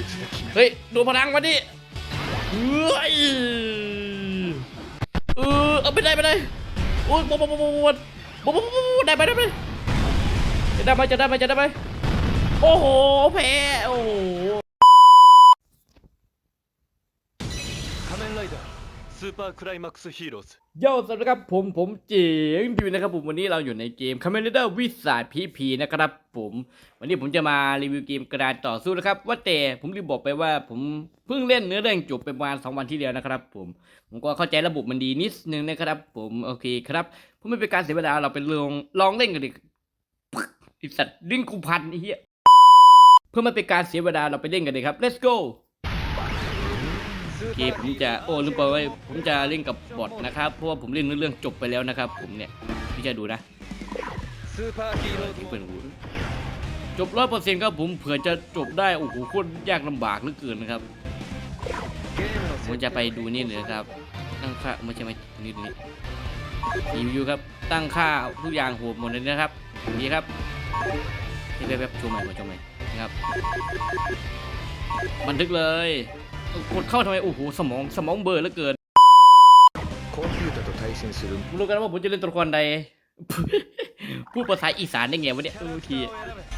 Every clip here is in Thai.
いつで決める เฮ้ยดูพลังมาดิเฮ้ยเออเอาไปได้ไปได้โอ้ยบวบวบวบวบวบวบวได้ไปได้ไปจะได้ไหมจะได้ไหมจะได้ไหมโอ้โหแพ้โอ้โห 仮面ライダー ซูเปอร์คลายแม็กซ์ฮีโร่สโยสวัสดีครับผมผมเจ๋งดิวนะครับผมวันนี้เราอยู่ในเกมคอมเ c o m m เดอร์วิสาพีพีนะครับผมวันนี้ผมจะมารีวิวเกมกระดานต่อสู้นะครับ ว่าแต่ผมรีบบอกไปว่าผมเพิ่งเล่นเนื้อเรื่องจบไปประมาณสองวันที่แล้วนะครับ ผมผมก็เข้าใจระบบมันดีนิดนึงนะครับ ผมโอเคครับเพื่อไม่เป็นการเสียเวลาเราไปลองลองเล่นกันดิอีสัตว์ดิ้งคูพันเฮียเพื่อไม่เป็นการเสียเวลาเราไปเล่นกันเลยครับ let's go เกมผมจะโอ้ลืมไปไว้ผมจะเล่นกับบอทนะครับเพราะว่าผมเล่นเรื่องจบไปแล้วนะครับ ผมเนี่ยพี่จะดูนะที่เป็นหูจบร้อยเปอร์เซ็นต์ครับผมเผื่อจะจบได้โอ้โหโคตรยากลำบากเหลือเกินนะครับผมจะไปดูนี่เลยครับ ตั้งค่าไม่ใช่ไหมนี่นี่รีวิวครับตั้งค่าทุกอย่างโหหมดเลยนะครับนี่ครับนี่แป๊บๆชมใหม่มาชมใหม่นะครับ บันทึกเลย กดเข้าทำไมโอ้โหสมองสมองเบอร์เหลือเกินรู้กันว่าผมจะเล่นตัวละครใดพูดภาษาอีสานได้ไงวะเนี่ยโอเค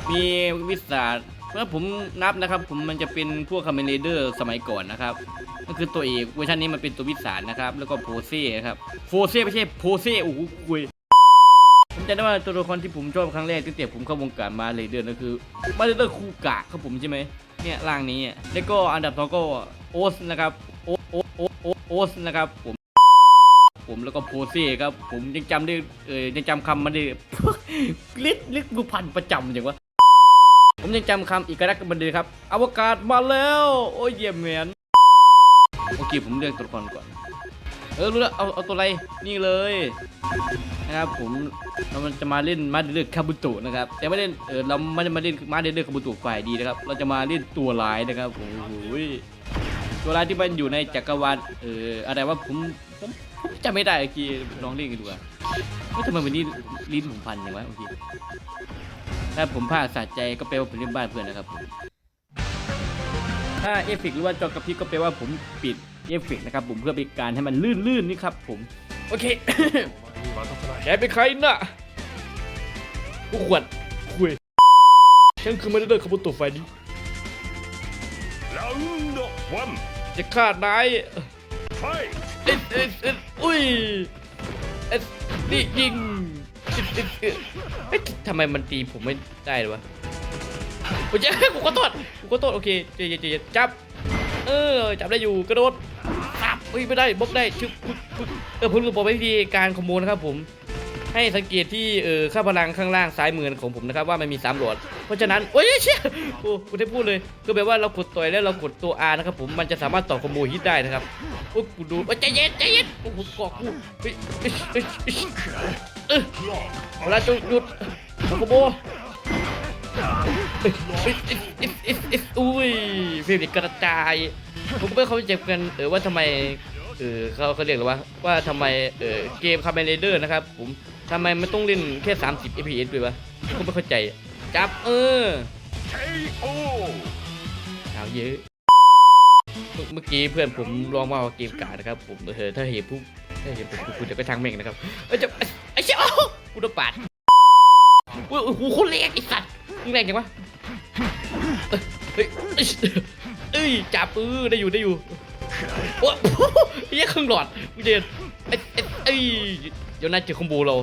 มีวิสาเมื่อผมนับนะครับ ผมมันจะเป็นพวกคาเมเลเดอร์สมัยก่อนนะครับก็คือตัวเอกเวอร์ชันนี้มันเป็นตัววิสานนะครับ แล้วก็โพเซ่ครับโพเซ่ไม่ใช่โพเซ่โอ้โหคุย ผมจำได้ว่าตัวละครที่ผมชอบครั้งแรกตั้งแต่ผมเข้าวงการมาเลยเดือนก็คือมาเลเดอร์คูกะครับผมใช่ไหมเนี่ยร่างนี้แล้วก็อันดับสองก็โอสนะครับโอโอโอโอโอสนะครับผมผมแล้วก็โพเซ่ครับผมยังจำได้เออยังจำคำมันได้ลิดลิดบุพันประจำอย่างวะผมยังจำคำอีกรักมันดีครับอวกาศมาแล้ว โอ้ยเยี่ยมแมนโอเคผมเลือกตัวละครก่อน เออรู้แล้วเอาเอาตัวอะไรนี่เลยนะครับผมเรามันจะมาเล่นมาเดือร์คาบุตะนะครับแต่ไม่เล่นเออเราไม่ได้มาเล่นมาเดือร์คาบุตะฝ่ายดีนะครับ เราจะมาเล่นตัวร้ายนะครับโอ้โหตัวร้ายที่มันอยู่ในจักรวาลเอออะไรว่าผมผมจำไม่ได้โอเคลองเล่นกันดูอะว่าทำไมวันนี้ลิ้นผมพันอย่างวะโอเคถ้าผมพลาดสะใจก็แปลว่าผมเล่นบ้านเพื่อนนะครับ ถ้าเอฟเฟกหรือว่าจอกระพริบก็แปลว่าผมปิดเอฟเฟกนะครับผมเพื่อเป็นการให้มันลื่นๆนี่ครับผม โอเค แกเป็นใครน่ะผู้ขวัญคุยฉันคือไมาเดอร์ขบวนตัวไฟนี้ Round one, จะฆ่านายเอ็ดเอ็ดเอ็ดอุ้ยเอ็ดนี่ยิงเอ็ดเอ็ดเอ็ดเอ๊ะทำไมมันตีผมไม่ได้เลยวะ โอ้ยกูขอโทษกูขอโทษโอเคเจเจเจจับ เออจับได้อยู่กระโดดสับเฮ้ยไม่ได้บล็อกได้ชึบเออผมรู้บอกวิธีการขโมยนะครับผมให้สังเกตที่เออค่าพลังข้างล่างซ้ายมือของผมนะครับว่ามันมี3หลอดเพราะฉะนั้นโอ้ยเชี่ยโอ้กูได้พูดเลยก็แปลว่าเรากดต่อยแล้วเรากดตัว R นะครับผมมันจะสามารถต่อคอมโบฮิตได้นะครับโอ้กูดูโอ้ยใจเย็นใจเย็นโอ้โหกาะกูเฮ้ยเอ้ยเอ้ยเออเอาละจุดหยุดคอมโบ เอ้ยเอ้ยเอ้ยเอ้ยเอ้ยเอ้ยอุ้ยฟรมเด็กระจายผมก็ไม่เข้าใจกันเออว่าทำไมเออเขาเขาเรียกหรือว่าว่าทำไมเออเกมคาเมนเดอร์นะครับผมทำไมมันต้องเล่นแค่ 30 fps ด้วยวะผมไม่เข้าใจจับเออ KO เอาเยอะ เมื่อเมื่อกี้เพื่อนผมลองมาเอาเกมการ์ดนะครับ ผมเออถ้าเห็นผู้ถ้าเห็นผมคุณจะก็ช่างแม่งนะครับเอ้ยจะไอ้เจ้ากูโดนปาดอุ้ยโอ้โหโคตรแรงไอ้สัตว์มึงแรงจังวะ เฮ้ยอ้จับปื้อได้อยู่ได้อยู่โอ้ยเยี่ยครึ่งหลอดมึงเจนเอ้ยเดี๋ยวน่าจะคอมโบเรา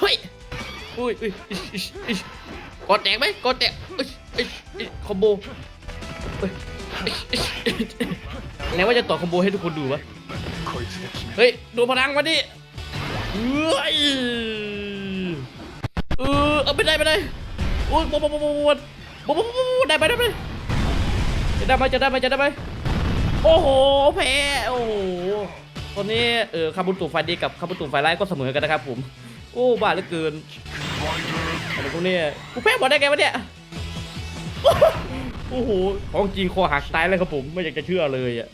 เฮ้ยอุ้ยอุ้ยกอดแตกไหมกอดแตกคอมโบแล้วว่าจะต่อคอมโบให้ทุกคนดูวะเฮ้ยดูพลังมาดิ เฮ้ยเออเอาไปได้ไปได้โอ้ยบวบวบวบวบวบบวบบวบได้ไปได้ไปจะได้ไหมจะได้ไหมจะได้ไหมโอ้โหแพ้โอ้โหตอนนี้เออคาบุตุไฟดีกับคาบุตุไฟร้ายก็เสมอกันนะครับผมโอ้บ้าเหลือเกินอะไรพวกนี้กูแพ้หมดได้ไงวะเนี่ยโอ้โหของจริงคอหักตายเลยครับผมไม่อยากจะเชื่อเลยอะ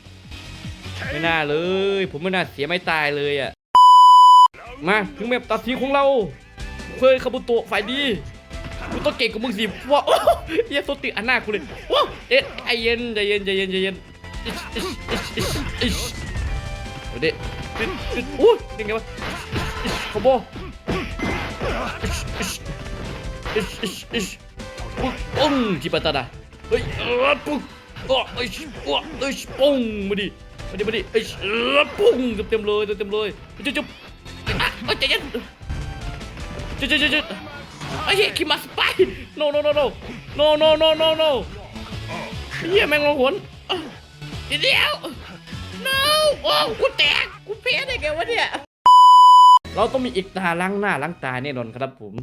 ไม่น่าเลย ผมไม่น่าเสียไม่ตายเลยอะ มาถึงแบบตัดสินของเราเฮ้ยคาบุโตะฝ่ายดีกูต้องเก่งกว่ามึงสิว้าโอ้เหี้ยโซติอันหน้ากูเลยว้าเอ๊ะใจเย็นใจเย็นใจเย็นใจเย็นอิชอิชอิชอิชอิชเอาดิอิชอิชอู้ยังไงวะอิชคอมโบอิชอิชอิชอิชอิชปุ๊บปุ้งที่ปะตาดาเฮ้ยเออปุ๊บอ้อเอ้ยอ้อเอ้ยปุ้งมาดิมาดิมาดิเอ้ยปุ้งเต็มเต็มเลยเต็มเต็มเลยจุ๊บ อะเอ้ยใจเย็นจุดจุดจุดจุดไอ้เหี้ยคิมาสไป no no no no no no no no no เหี้ยแมงลงหนอะเดี๋ยว no โอ้กูแตกกูเพ้ได้ไงวะเนี่ยเราต้องมีอีกตาล้างหน้าล้างตาแน่นอนครับผม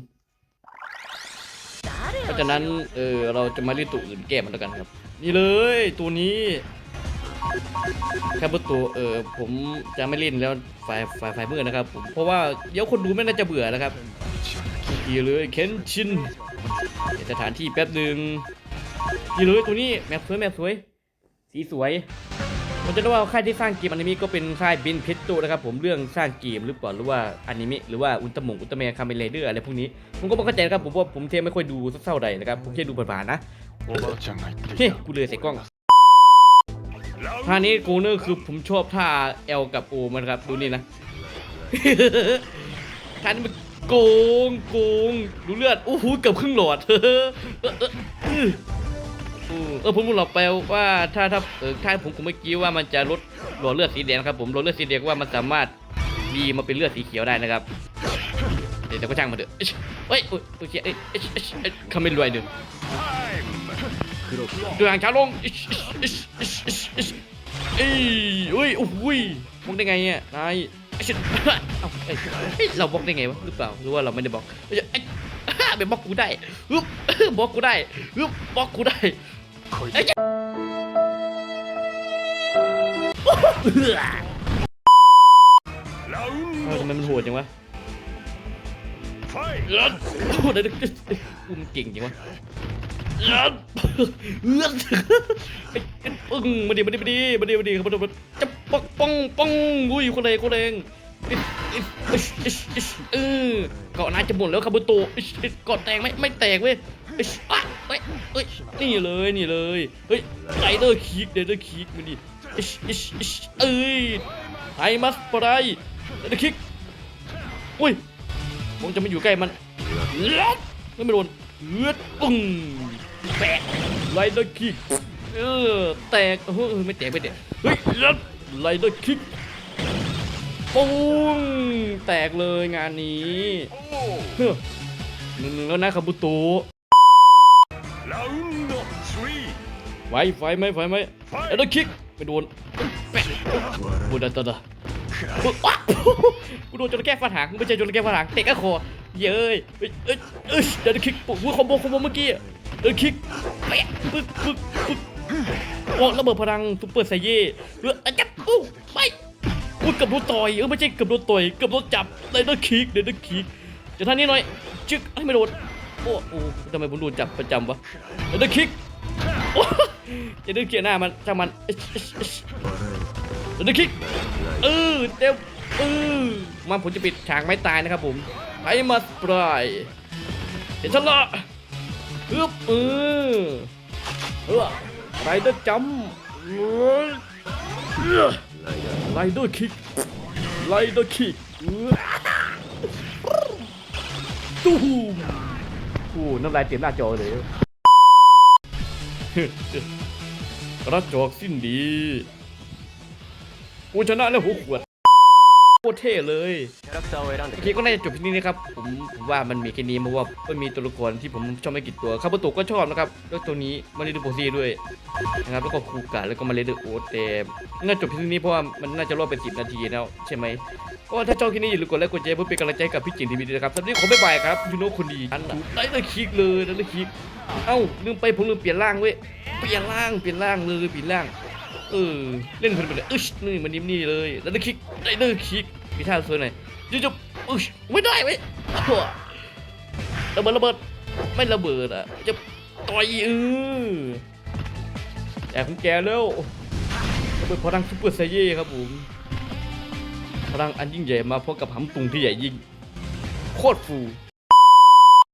เพราะฉะนั้นเออเราจะมาเล่นตัวอื่นแก้มันแล้วกันครับ นี่เลยตัวนี้ แคปประตูเออผมจะไม่เล่นแล้วฝ่ายฝ่ายฝ่ายมืดนะครับผมเพราะว่าเดี๋ยวคนดูไม่น่าจะเบื่อนะครับขี่เลยเคนชินสถานที่แป๊บหนึ่งขี่เลยตัวนี้แมพสวยแมพสวย สีสวยมันจะรู้ว่าค่ายที่สร้างเกมอนิเมะก็เป็นค่ายบินพิโตนะครับผมเรื่องสร้างเกมหรือเปล่าหรือว่าอนิเมะหรือว่าอุลตร้ามงอุลตร้าแมนคาเมเลเดอร์อะไรพวกนี้ผมก็ไม่เข้าใจนะครับผมว่าผมเทไม่ค่อยดูเศร้าใดนะครับผมแค่ดูผ่านๆนะเฮ้กูเลยใส่กล้อง ท่านี้กูเนอร์คือผมชอบท่า L กับ O มันครับดูนี่นะท่านี้มันโกงโกงดูเลือดโอ้โหเกือบครึ่งหลอดเออเออเออผมพูดหลอกไปว่าถ้าถ้าเออถ้าผมผมเมื่อกี้ว่ามันจะลดหลอดเลือดสีแดงครับผมหลอดเลือดสีแดงว่ามันสามารถดีมาเป็นเลือดสีเขียวได้นะครับเดี๋ยวก็ช่างมันเถอะเอ้ยเฮ้ยโอ้ยโอ้ยเอ้ยเอ้ยเอ้ยเอ้ยคำไม่รวยเด้อด เดือดหางช้าลงอีอุ้ยอ้ยโอ้ยบล็อกได้ไงเนี่ยนายไอ้เราบล็อกได้ไงวะหรือเปล่าหรือว่าเราไม่ได้บล็อกไอ้ไปบล็อกกูได้ฮึบบล็อกกูได้ฮึบบล็อกกูได้เฮ้ยทำไมมันโหดจังวะโอ้โหเก่งจังวะ เอื้อเอื้อไอ้ไอ้ปึ้งมาดิมาดิมาดิมาดิมาดิมาดิมาดิจะปองปองปองอุ้ยคนแรงคนแรงอิชอิชอิชอิชอิชเออเกาะนาจะหมดแล้วคาบุโตะอิชอิชเกาะแตกไหมไม่แตกเว้ยเฮ้ยเฮ้ยนี่เลยนี่เลยเฮ้ยไรเดอร์คิกเดอร์คิกมาดิอิชอิชอิชเอ้ยไฮมัสปรายไรเดอร์คิกอุ้ยผมจะไม่อยู่ใกล้มันเลือดไม่โดนเลือดปึ้ง แตกไลเดอร์คิกเออแตกโอ้โหไม่แตกไม่แตกเฮ้ยแล้วไลเดอร์คิกปุ้งแตกเลยงานนี้เฮ้อหนึ่งแล้วนะคาบุตุไฟไฟไหมไฟไหมไลเดอร์คิกไปโดนแปะโดนตาตากูโดนจระเข้ฟาดหางไม่ใช่จระเข้ฟาดหางเตะก้าคอเย้ยเอ้ยเอ้ยเดนคิกปุ๊บคอมโบคอมโบเมื่อกี้ เอ็ดคิกแปะปึ๊กปึ๊กปึ๊กโอ้ระเบิดพลังซุปเปอร์ไซเย่เอออะจับปุ๊บไปอุ้ยเกับโดนต่อยเออไม่ใช่เกับโดนต่อยเกับโดนจับเดนคิกเดนคิกจะท่านี้หน่อยจึ๊กเอ้ไม่โดนโอ้โอ้ทำไมผมโดนจับประจำวะเดนคิกโอ้จะดึงเกียร์หน้ามันช่ามันอิ๊ชอิ๊ชอิ๊ชดึงคิกเออเต็มเออมาผมจะปิดฉากไม่ตายนะครับผมไอ้มาสปรายเห็นฉันละ ฮึบเออเออไรเดอร์จัมไรเดอร์คิกไรเดอร์คิกตูมโอ้น้ำลายเต็มหน้าจอเลยกระจอกสิ้นดีกูชนะแล้วหัวขวด โคตรเท่เลยโอเคก็น่าจะจบที่นี่นะครับผมว่ามันมีแค่นี้เพราะว่ามันมีตัวละครที่ผมชอบไม่กี่ตัวคาบุโตะก็ชอบนะครับแล้วตัวนี้มาเลดูโปซีด้วยนะครับแล้วก็คูกาแล้วก็มาเลดูโอแต่น่าจบที่นี้เพราะว่ามันน่าจะรอดไปสินาทีแล้วใช่ไหมก็ถ้าชอบคลิปนี้อย่าลืมกดไลค์กดแชร์เพื่อเป็นกำลังใจกับพี่จิ๋นทีวีด้วยนะครับสำหรับนี้ผมไม่ไปครับยูโน่คนดีนั่นละได้เลยคิกเลยไล่เลยคิกเอ้าลืมไปผมลืมเปลี่ยนร่างเว้ยเปลี่ยนร่างเปลี่ยนร่างเลยเปลี่ยนร่าง เออเล่นเพลินไปเลยอึชนี่มันนิ่มนี่เลยแล้วได้คลิกได้เดอร์คลิกมีท่าสวยหน่อยยุบยุบอึชไม่ได้เว้ยอ้าวระเบิดระเบิดไม่ระเบิดอะจะต่อยเออแต่ของแกแล้วระเบิดพลังซุปเปอร์ไซเย่ครับผมพลังอันยิ่งใหญ่มาพร้อมกับหำตุงที่ใหญ่ยิ่งโคตรฟู